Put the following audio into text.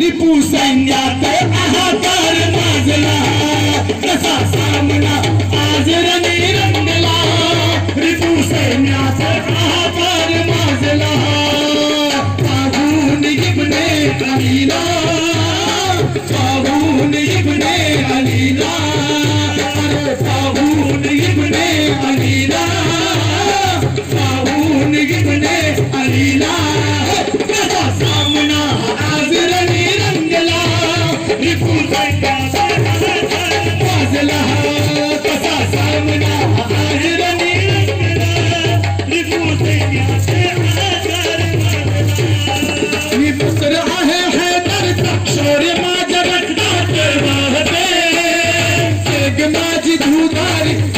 रिपू सैन्यात आहाकार माजला. कसा सामना आज रणी रंगला रिपू सैन्यात आहाकार माजला. पाहून इबने अलीला पाहून इबने अलीला पाहून इबने अलीला पाहून इबने अलीला Udari,